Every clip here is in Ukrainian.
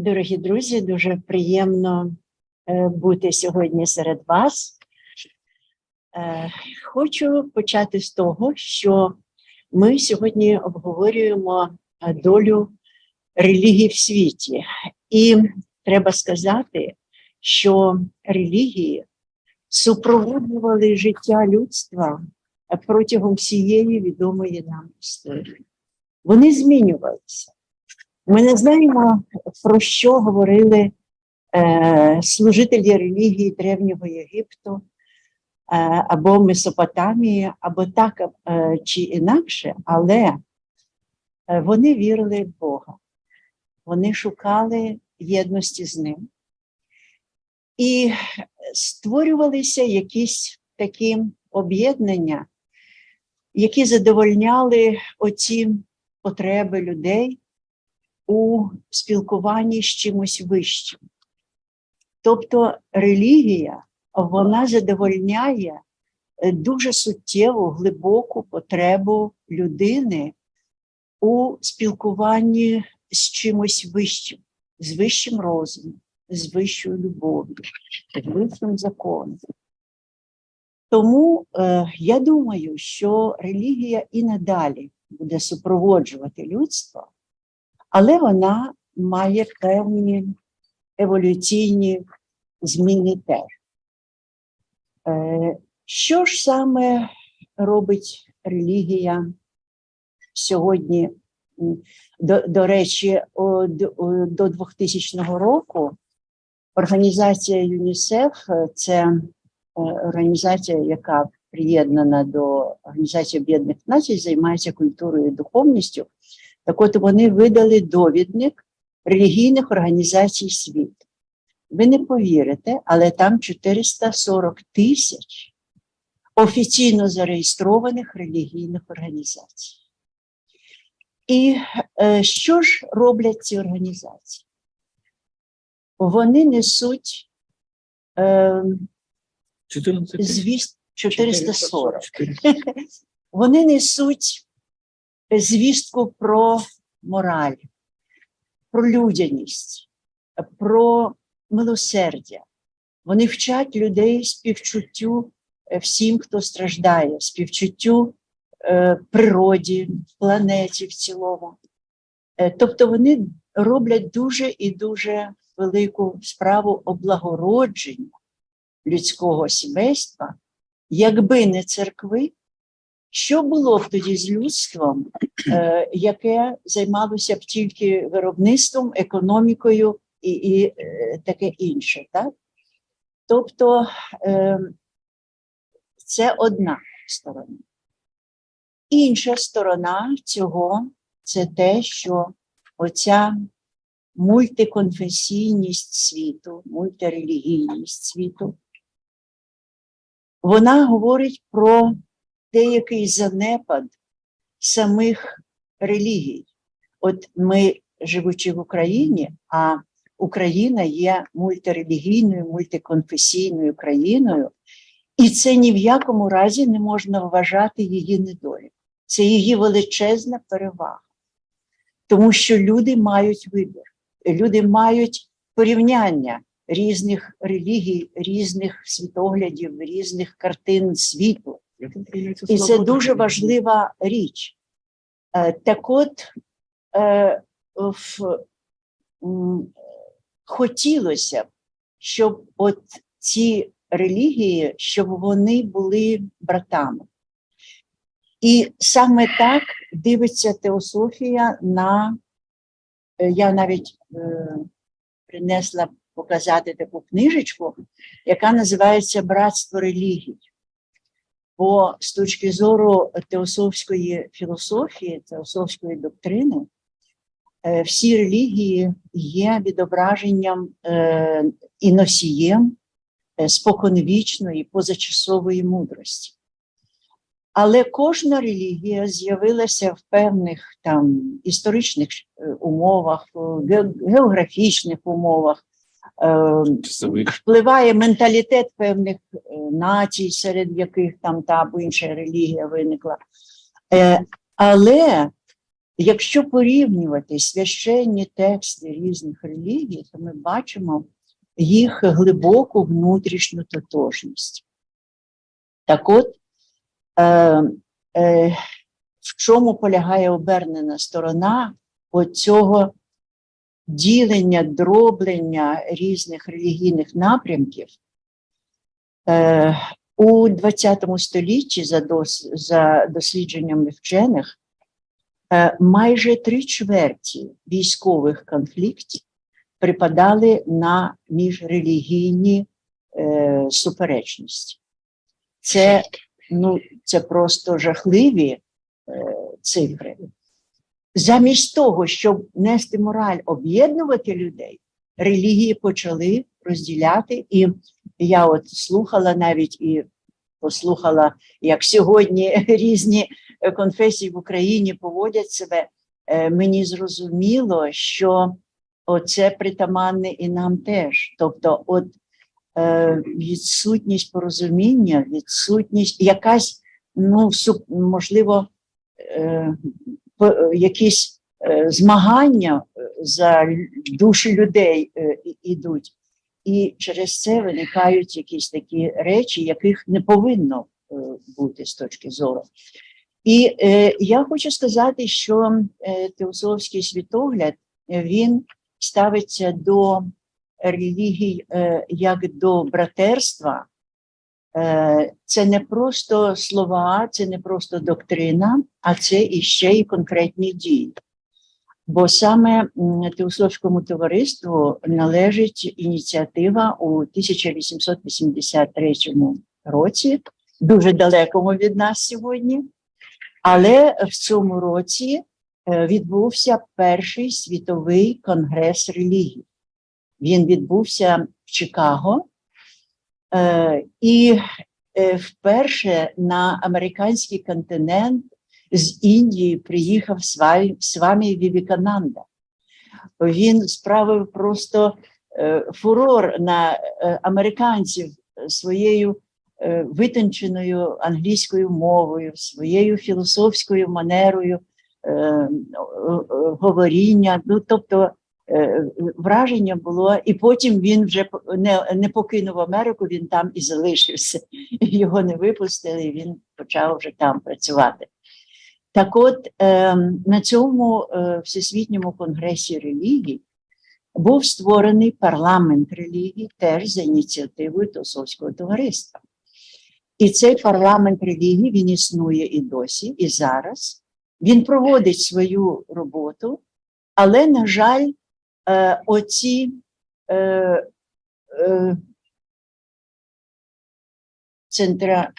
Дорогі друзі, дуже приємно е, бути сьогодні серед вас. Е, Хочу почати з того, що ми сьогодні обговорюємо е, долю релігій в світі. І треба сказати, що релігії супроводжували життя людства протягом всієї відомої нам історії. Вони змінювалися. Ми не знаємо, про що говорили е, служителі релігії Древнього Єгипту е, або Месопотамії, або так е, чи інакше, але е, вони вірили в Бога, вони шукали єдності з ним. І створювалися якісь такі об'єднання, які задовольняли оці потреби людей у спілкуванні з чимось вищим. Тобто релігія вона задовольняє е, дуже суттєву, глибоку потребу людини у спілкуванні з чимось вищим, з вищим розумом, з вищою любов'ю, з вищим законом. Тому е, я думаю, що релігія і надалі буде супроводжувати людство, але вона має певні еволюційні зміни теж. Е, Що ж саме робить релігія сьогодні? До, до речі, до 2000 року організація ЮНІСЕФ е, це е, організація, яка приєднана до Організації Об'єднаних Націй, займається культурою і духовністю. Так от вони видали довідник релігійних організацій світу. Ви не повірите, але там 440 тисяч офіційно зареєстрованих релігійних організацій. І е, що ж роблять ці організації? Вони несуть е, 14 звіст 440. Вони несуть звістку про мораль, про людяність, про милосердя. Вони вчать людей співчуттю е, всім, хто страждає, співчуттю е, природі, планеті в цілому. Е, Тобто вони роблять дуже і дуже велику справу облагородження людського сімейства, якби не церкви, що було б тоді з людством, е, яке займалося б тільки виробництвом, економікою і, і е, таке інше. Так? Тобто е, це одна сторона. Інша сторона цього це те, що оця мультиконфесійність світу, мультирелігійність світу, вона говорить про деякий занепад самих релігій. От ми, живучи в Україні, а Україна є мультирелігійною, мультиконфесійною країною, і це ні в якому разі не можна вважати її недоліком. Це її величезна перевага. Тому що люди мають вибір, люди мають порівняння різних релігій, різних світоглядів, різних картин світу. І це дуже важлива річ. Е, Так от е, хотілося б, щоб от ці релігії, щоб вони були братами. І саме так дивиться теософія на, е, я навіть е, принесла показати таку книжечку, яка називається Братство релігій. Бо з точки зору теософської філософії, теософської доктрини, е, всі релігії є відображенням е, і носієм е, споконвічної позачасової мудрості. Але кожна релігія з'явилася в певних там історичних умовах, географічних умовах. Впливає менталітет певних е, націй, серед яких там та або інша релігія виникла. Е, але Якщо порівнювати священні тексти різних релігій, то ми бачимо їх глибоку внутрішню тотожність. Так от, е, е, в чому полягає обернена сторона оцього ділення, дроблення різних релігійних напрямків? Е, у ХХ столітті, за, дос, за дослідженнями вчених, е, майже три чверті військових конфліктів припадали на міжрелігійні е, суперечності. Це, ну, це просто жахливі цифри. Замість того, щоб нести мораль, об'єднувати людей, релігії почали розділяти. І я от слухала навіть і послухала, як сьогодні різні конфесії в Україні поводять себе. Е, Мені зрозуміло, що оце притаманне і нам теж. Тобто, от е, відсутність порозуміння, відсутність, якась, ну, можливо, е, якісь е, змагання е, за душі людей е, ідуть. І через це виникають якісь такі речі, яких не повинно е, бути з точки зору. І е, я хочу сказати, що е, теософський світогляд е, він ставиться до релігій е, як до братерства. Е, це не просто слова, це не просто доктрина, а це іще й конкретні дії. Бо саме Теософському товариству належить ініціатива у 1883 році, дуже далекому від нас сьогодні. Але в цьому році е, відбувся перший світовий конгрес релігій. Він відбувся в Чикаго, і е, вперше на американський континент з Індії приїхав Свамі, Свамі Вівікананда. Він справив просто е, фурор на е, американців своєю е, витонченою англійською мовою, своєю філософською манерою е, е, е, говоріння. Ну, тобто е, враження було, і потім він вже не, не покинув Америку, він там і залишився. Його не випустили, і він почав вже там працювати. Так от е, на цьому е, Всесвітньому конгресі релігій був створений парламент релігій теж за ініціативою Тосовського товариства. І цей парламент релігій він існує і досі, і зараз. Він проводить свою роботу, але, на жаль, е, оці е, е, центра,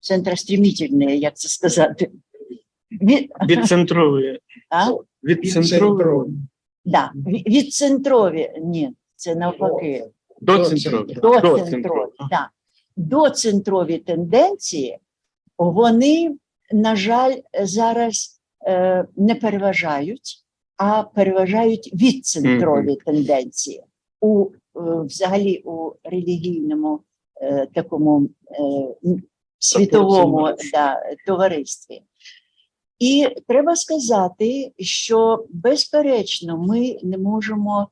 центрострімітельні, як це сказати. Від, Відцентровує. а? Відцентровує. Да, ві- відцентрові, ні, це навпаки. Доцентрові. Доцентрові, да. Доцентрові тенденції, вони, на жаль, зараз е, не переважають, а переважають відцентрові тенденції у е, взагалі у релігійному е, такому е, світовому да, товаристві. І треба сказати, що безперечно ми не можемо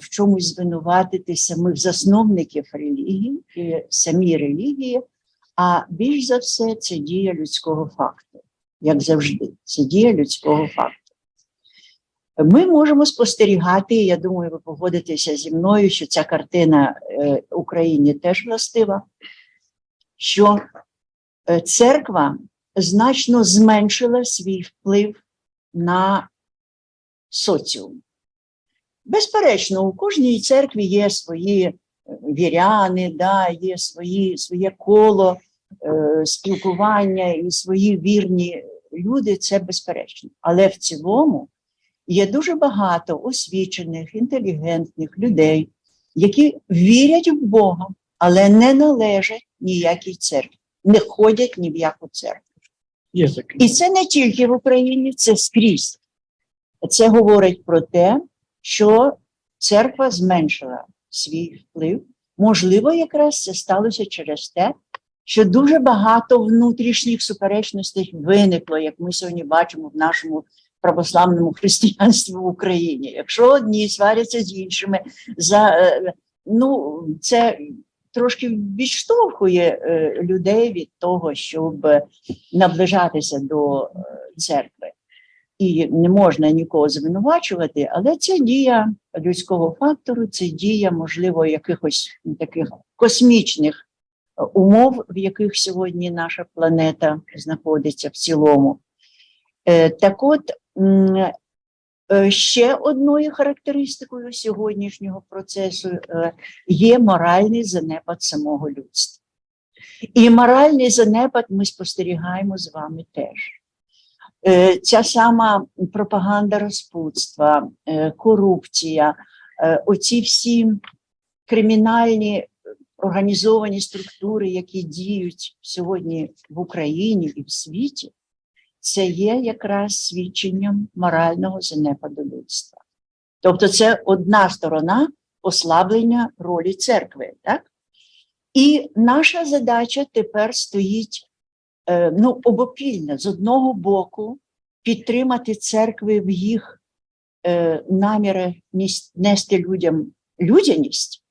в чомусь звинуватити самих засновників релігії і самі релігії, а більш за все це дія людського факту, як завжди, це дія людського факту. Ми можемо спостерігати, я думаю, ви погодитеся зі мною, що ця картина е, Україні теж властива, що е, церква значно зменшила свій вплив на соціум. Безперечно, у кожній церкві є свої е, віряни, да, є свої, своє коло е, спілкування і свої вірні люди, це безперечно. Але в цілому є дуже багато освічених, інтелігентних людей, які вірять в Бога, але не належать ніякій церкві, не ходять ні в яку церкву. І це не тільки в Україні, це скрізь. Це говорить про те, що церква зменшила свій вплив. Можливо, якраз це сталося через те, що дуже багато внутрішніх суперечностей виникло, як ми сьогодні бачимо в нашому православному християнству в Україні. Якщо одні сваряться з іншими, за, е, ну, це трошки відштовхує е, людей від того, щоб наближатися до е, церкви. І не можна нікого звинувачувати, але це дія людського фактору, це дія, можливо, якихось таких космічних умов, в яких сьогодні наша планета знаходиться в цілому. Так от, ще одною характеристикою сьогоднішнього процесу е, є моральний занепад самого людства. І моральний занепад ми спостерігаємо з вами теж. Е, Ця сама пропаганда розпутства, е, корупція, е, оці всі кримінальні е, організовані структури, які діють сьогодні в Україні і в світі, це є якраз свідченням морального занепаду людства. Тобто, це одна сторона ослаблення ролі церкви. Так? І наша задача тепер стоїть е, ну, обопільна з одного боку підтримати церкви в їх е, наміри нести людям людяність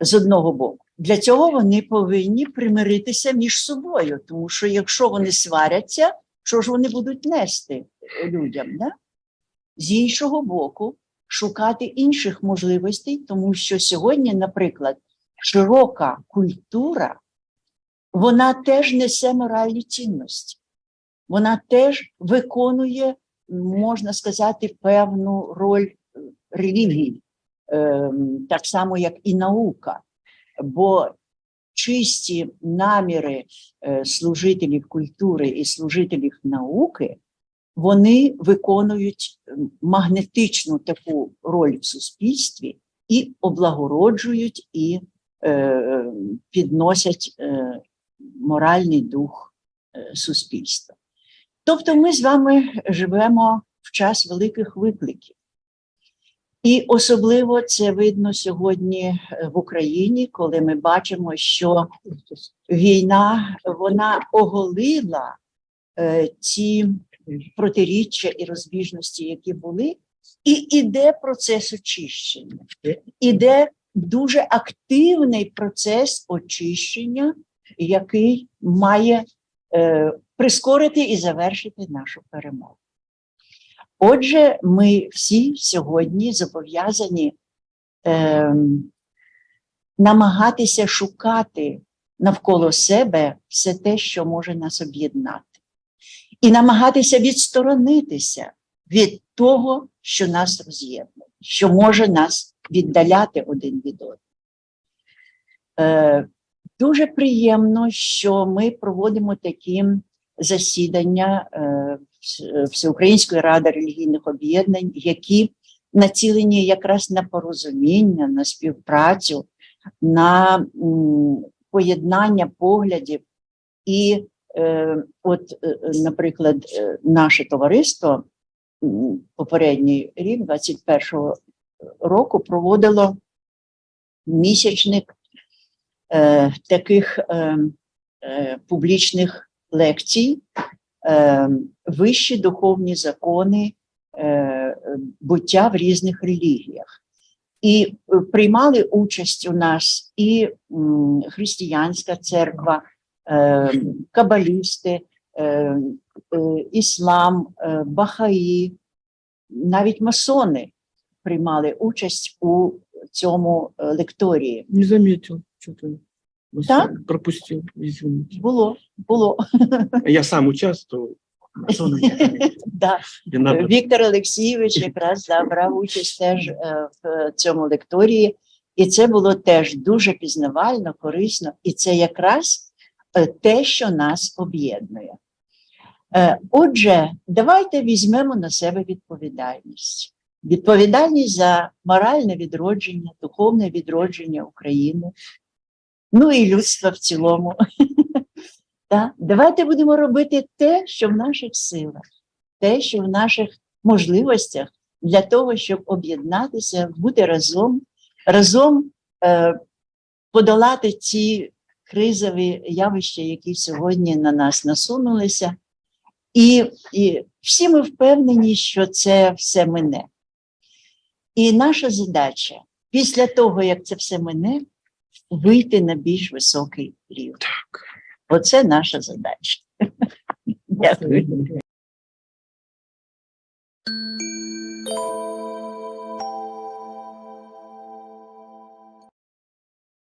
з одного боку. Для цього вони повинні примиритися між собою, тому що якщо вони сваряться, що ж вони будуть нести людям? Да? З іншого боку, шукати інших можливостей, тому що сьогодні, наприклад, широка культура, вона теж несе моральні цінності. Вона теж виконує, можна сказати, певну роль е, релігії, ем, так само, як і наука. Бо чисті наміри е, служителів культури і служителів науки, вони виконують магнетичну таку роль в суспільстві і облагороджують і е, підносять е, моральний дух е, суспільства. Тобто ми з вами живемо в час великих викликів. І особливо це видно сьогодні е, в Україні, коли ми бачимо, що війна вона оголила е, ці протиріччя і розбіжності, які були, і іде процес очищення. Іде дуже активний процес очищення, який має е, прискорити і завершити нашу перемогу. Отже, ми всі сьогодні зобов'язані е, намагатися шукати навколо себе все те, що може нас об'єднати, і намагатися відсторонитися від того, що нас роз'єднує, що може нас віддаляти один від одного. Е, дуже приємно, що ми проводимо такі засідання е, Всеукраїнської ради релігійних об'єднань, які націлені якраз на порозуміння, на співпрацю, на поєднання поглядів. І е, от, е, е, наприклад, е, наше товариство попередній рік, 21-го року, проводило місячник е, таких е, е, публічних лекцій, е, вищі духовні закони е, буття в різних релігіях. І е, приймали участь у нас і християнська церква, е, кабалісти, е, е, іслам, бахаї, навіть масони приймали участь у цьому лекторії. Не заметил, Так? Пропустил, извините. Було, було. Я сам участвовал. Заметил. Да. Надо. Віктор Олексійович якраз да, брав участь теж е, в цьому лекторії, і це було теж дуже пізнавально, корисно, і це якраз е, те, що нас об'єднує. Е, Отже, давайте візьмемо на себе відповідальність. Відповідальність за моральне відродження, духовне відродження України, ну і людства в цілому. Давайте будемо робити те, що в наших силах те, що в наших можливостях для того, щоб об'єднатися, бути разом, разом е, подолати ці кризові явища, які сьогодні на нас насунулися, І, і всі ми впевнені, що це все мине. І наша задача після того, як це все мине, вийти на більш високий рівень. Так. Оце наша задача. Дякую.